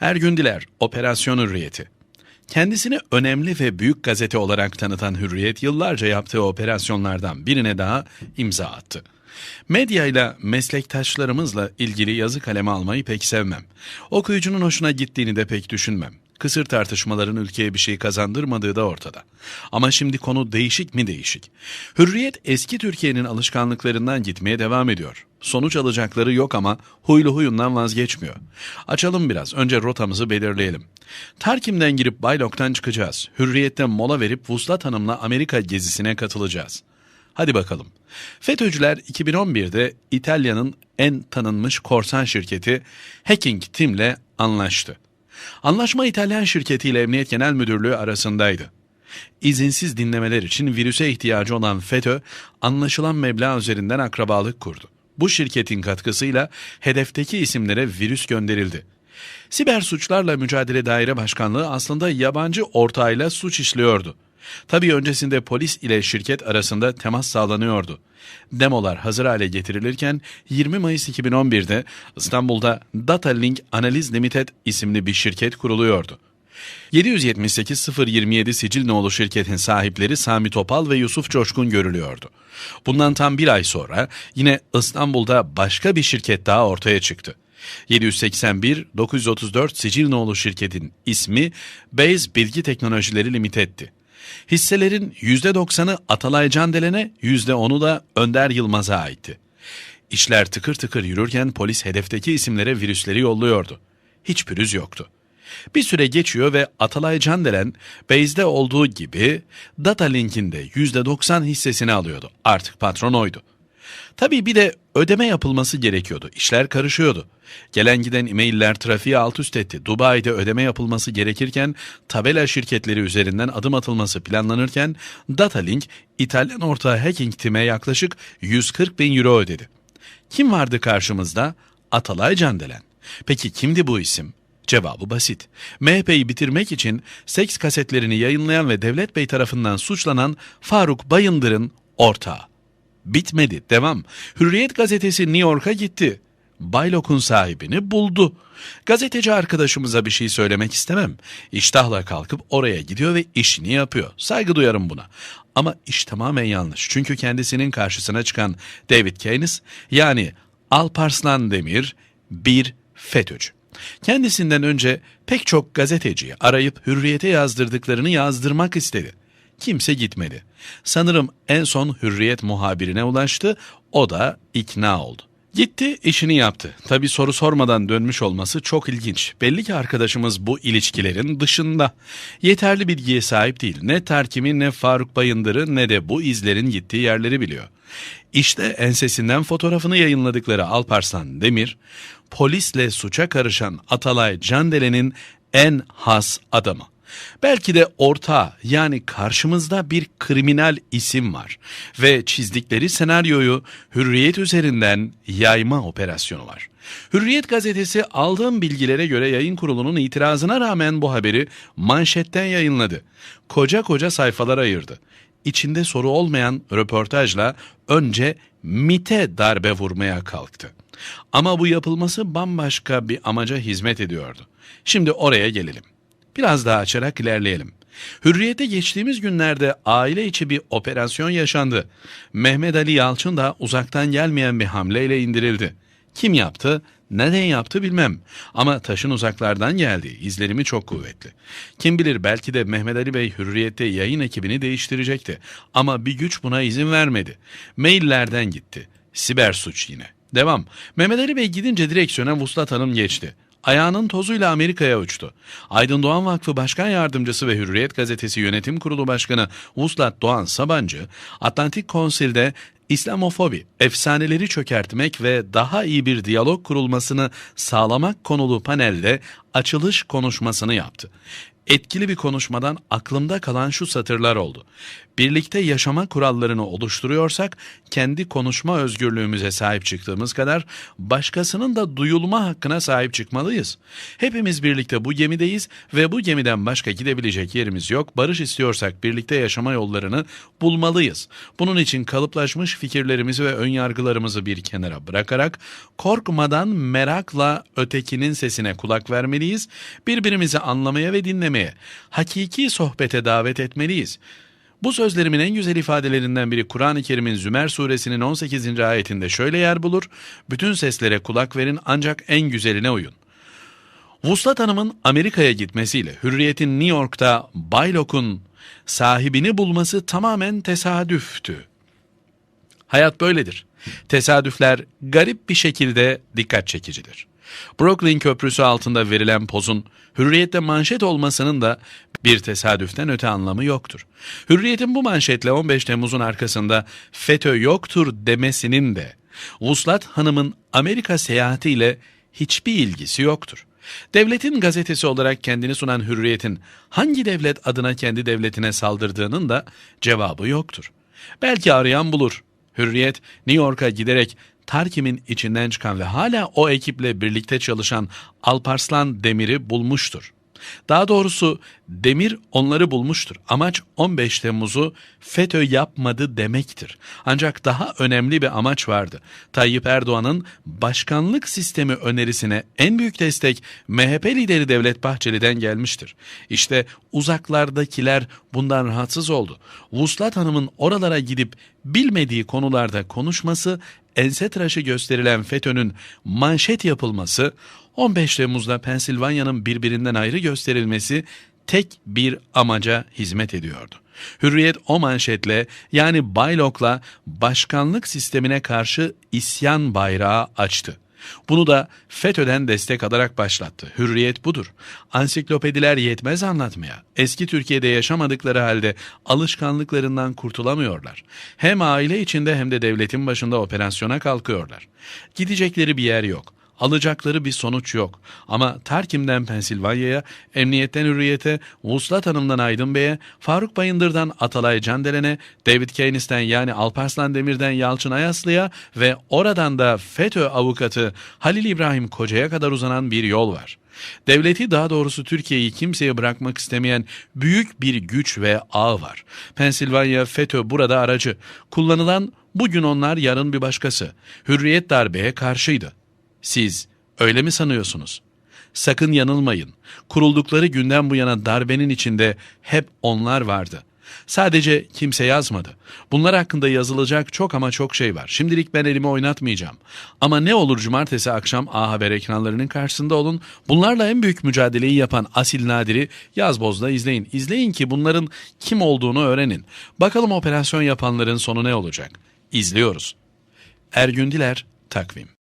Ergün Diler, Operasyon Hürriyeti. Kendisini önemli ve büyük gazete olarak tanıtan Hürriyet yıllarca yaptığı operasyonlardan birine daha imza attı. Medyayla, meslektaşlarımızla ilgili yazı kaleme almayı pek sevmem. Okuyucunun hoşuna gittiğini de pek düşünmem. Kısır tartışmaların ülkeye bir şey kazandırmadığı da ortada. Ama şimdi konu değişik mi değişik? Hürriyet eski Türkiye'nin alışkanlıklarından gitmeye devam ediyor. Sonuç alacakları yok ama huylu huyundan vazgeçmiyor. Açalım biraz. Önce rotamızı belirleyelim. Tarkim'den girip Baylok'tan çıkacağız. Hürriyet'ten mola verip Vuslat Hanım'la Amerika gezisine katılacağız. Hadi bakalım. FETÖ'cüler 2011'de İtalya'nın en tanınmış korsan şirketi Hacking Team'le anlaştı. Anlaşma İtalyan şirketiyle Emniyet Genel Müdürlüğü arasındaydı. İzinsiz dinlemeler için virüse ihtiyacı olan FETÖ, anlaşılan meblağ üzerinden akrabalık kurdu. Bu şirketin katkısıyla hedefteki isimlere virüs gönderildi. Siber Suçlarla Mücadele Daire Başkanlığı aslında yabancı ortağıyla suç işliyordu. Tabii öncesinde polis ile şirket arasında temas sağlanıyordu. Demolar hazır hale getirilirken 20 Mayıs 2011'de İstanbul'da Datalink Analiz Limited isimli bir şirket kuruluyordu. 778-027 sicil nolu şirketin sahipleri Sami Topal ve Yusuf Coşkun görülüyordu. Bundan tam bir ay sonra yine İstanbul'da başka bir şirket daha ortaya çıktı. 781-934 sicil nolu şirketin ismi Base Bilgi Teknolojileri Limited'ti. Hisselerin %90'ı Atalay Candelen'e, %10'u da Önder Yılmaz'a aitti. İşler tıkır tıkır yürürken polis hedefteki isimlere virüsleri yolluyordu. Hiç pürüz yoktu. Bir süre geçiyor ve Atalay Candelen, Beyz'de olduğu gibi Datalink'in de %90 hissesini alıyordu. Artık patron oydu. Tabii bir de ödeme yapılması gerekiyordu. İşler karışıyordu. Gelen giden e-mailler trafiği alt üst etti. Dubai'de ödeme yapılması gerekirken tabela şirketleri üzerinden adım atılması planlanırken Datalink İtalyan ortağı Hacking Team'e yaklaşık 140 bin euro ödedi. Kim vardı karşımızda? Atalay Candelen. Peki kimdi bu isim? Cevabı basit. MHP'yi bitirmek için seks kasetlerini yayınlayan ve Devlet Bey tarafından suçlanan Faruk Bayındır'ın ortağı. Bitmedi, devam. Hürriyet gazetesi New York'a gitti. Baylok'un sahibini buldu. Gazeteci arkadaşımıza bir şey söylemek istemem. İştahla kalkıp oraya gidiyor ve işini yapıyor. Saygı duyarım buna. Ama iş tamamen yanlış. Çünkü kendisinin karşısına çıkan David Keynes yani Alparslan Demir bir FETÖ'cü. Kendisinden önce pek çok gazeteciyi arayıp hürriyete yazdırdıklarını yazdırmak istedi. Kimse gitmedi. Sanırım en son hürriyet muhabirine ulaştı, o da ikna oldu. Gitti, işini yaptı. Tabi soru sormadan dönmüş olması çok ilginç. Belli ki arkadaşımız bu ilişkilerin dışında. Yeterli bilgiye sahip değil. Ne Terkim'i ne Faruk Bayındır'ı ne de bu izlerin gittiği yerleri biliyor. İşte ensesinden fotoğrafını yayınladıkları Alparslan Demir, polisle suça karışan Atalay Candelen'in en has adamı. Belki de orta yani karşımızda bir kriminal isim var ve çizdikleri senaryoyu Hürriyet üzerinden yayma operasyonu var. Hürriyet gazetesi aldığım bilgilere göre yayın kurulunun itirazına rağmen bu haberi manşetten yayınladı. Koca koca sayfalar ayırdı. İçinde soru olmayan röportajla önce MIT'e darbe vurmaya kalktı. Ama bu yapılması bambaşka bir amaca hizmet ediyordu. Şimdi oraya gelelim. Biraz daha açarak ilerleyelim. Hürriyete geçtiğimiz günlerde aile içi bir operasyon yaşandı. Mehmet Ali Yalçın da uzaktan gelmeyen bir hamleyle indirildi. Kim yaptı? Neden yaptı bilmem. Ama taşın uzaklardan geldiği izlerimi çok kuvvetli. Kim bilir belki de Mehmet Ali Bey hürriyette yayın ekibini değiştirecekti. Ama bir güç buna izin vermedi. Maillerden gitti. Siber suç yine. Devam. Mehmet Ali Bey gidince direksiyona Vuslat Hanım geçti. Ayağının tozuyla Amerika'ya uçtu. Aydın Doğan Vakfı Başkan Yardımcısı ve Hürriyet Gazetesi Yönetim Kurulu Başkanı Vuslat Doğan Sabancı, Atlantik Konsil'de İslamofobi, efsaneleri çökertmek ve daha iyi bir diyalog kurulmasını sağlamak konulu panelde açılış konuşmasını yaptı. Etkili bir konuşmadan aklımda kalan şu satırlar oldu. Birlikte yaşama kurallarını oluşturuyorsak kendi konuşma özgürlüğümüze sahip çıktığımız kadar başkasının da duyulma hakkına sahip çıkmalıyız. Hepimiz birlikte bu gemideyiz ve bu gemiden başka gidebilecek yerimiz yok. Barış istiyorsak birlikte yaşama yollarını bulmalıyız. Bunun için kalıplaşmış fikirlerimizi ve önyargılarımızı bir kenara bırakarak korkmadan merakla ötekinin sesine kulak vermeliyiz etmeliyiz, birbirimizi anlamaya ve dinlemeye, hakiki sohbete davet etmeliyiz. Bu sözlerimin en güzel ifadelerinden biri Kur'an-ı Kerim'in Zümer suresinin 18. ayetinde şöyle yer bulur, bütün seslere kulak verin ancak en güzeline uyun. Vuslat Hanım'ın Amerika'ya gitmesiyle Hürriyet'in New York'ta Baylok'un sahibini bulması tamamen tesadüftü. Hayat böyledir. Tesadüfler garip bir şekilde dikkat çekicidir. Brooklyn Köprüsü altında verilen pozun hürriyette manşet olmasının da bir tesadüften öte anlamı yoktur. Hürriyetin bu manşetle 15 Temmuz'un arkasında FETÖ yoktur demesinin de Vuslat Hanım'ın Amerika seyahatiyle hiçbir ilgisi yoktur. Devletin gazetesi olarak kendini sunan Hürriyet'in hangi devlet adına kendi devletine saldırdığının da cevabı yoktur. Belki arayan bulur. Hürriyet New York'a giderek Tarkim'in içinden çıkan ve hala o ekiple birlikte çalışan Alparslan Demir'i bulmuştur. Daha doğrusu Demir onları bulmuştur. Amaç 15 Temmuz'u FETÖ yapmadı demektir. Ancak daha önemli bir amaç vardı. Tayyip Erdoğan'ın başkanlık sistemi önerisine en büyük destek MHP lideri Devlet Bahçeli'den gelmiştir. İşte uzaklardakiler bundan rahatsız oldu. Vuslat Hanım'ın oralara gidip bilmediği konularda konuşması ense tıraşı gösterilen FETÖ'nün manşet yapılması 15 Temmuz'da Pensilvanya'nın birbirinden ayrı gösterilmesi tek bir amaca hizmet ediyordu. Hürriyet o manşetle yani Baylok'la başkanlık sistemine karşı isyan bayrağı açtı. Bunu da FETÖ'den destek alarak başlattı. Hürriyet budur. Ansiklopediler yetmez anlatmaya. Eski Türkiye'de yaşamadıkları halde alışkanlıklarından kurtulamıyorlar. Hem aile içinde hem de devletin başında operasyona kalkıyorlar. Gidecekleri bir yer yok. Alacakları bir sonuç yok. Ama Tarkim'den Pensilvanya'ya, Emniyetten Hürriyet'e, Vuslat Hanım'dan Aydın Bey'e, Faruk Bayındır'dan Atalay Candelen'e, David Keynes'ten yani Alparslan Demir'den Yalçın Ayaslı'ya ve oradan da FETÖ avukatı Halil İbrahim Koca'ya kadar uzanan bir yol var. Devleti daha doğrusu Türkiye'yi kimseye bırakmak istemeyen büyük bir güç ve ağ var. Pensilvanya FETÖ burada aracı. Kullanılan bugün onlar yarın bir başkası. Hürriyet darbeye karşıydı. Siz öyle mi sanıyorsunuz? Sakın yanılmayın. Kuruldukları günden bu yana darbenin içinde hep onlar vardı. Sadece kimse yazmadı. Bunlar hakkında yazılacak çok ama çok şey var. Şimdilik ben elimi oynatmayacağım. Ama ne olur cumartesi akşam A Haber ekranlarının karşısında olun. Bunlarla en büyük mücadeleyi yapan Asil Nadir'i Yazboz'da izleyin. İzleyin ki bunların kim olduğunu öğrenin. Bakalım operasyon yapanların sonu ne olacak? İzliyoruz. Ergün Diler, Takvim